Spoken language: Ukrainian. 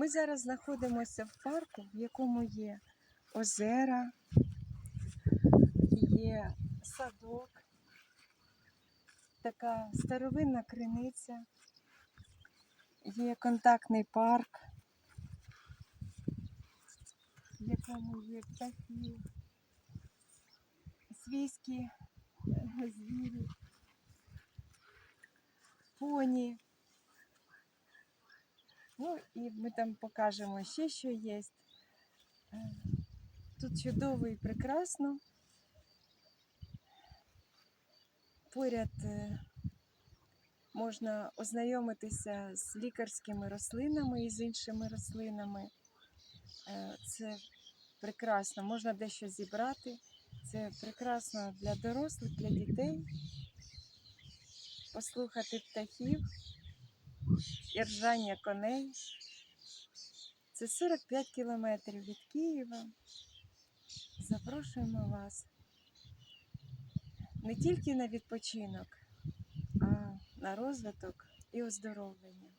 Ми зараз знаходимося в парку, в якому є озера, є садок, така старовинна криниця, є контактний парк, в якому є птахи, свійські звірі, поні. Ну і ми там покажемо ще, що є. Е, Тут чудово і прекрасно. Поряд е, можна ознайомитися з лікарськими рослинами і з іншими рослинами. Е, Це прекрасно, можна дещо зібрати. Це прекрасно для дорослих, для дітей. Послухати птахів і ржання коней. Це 45 кілометрів від Києва. Запрошуємо вас не тільки на відпочинок, а на розвиток і оздоровлення.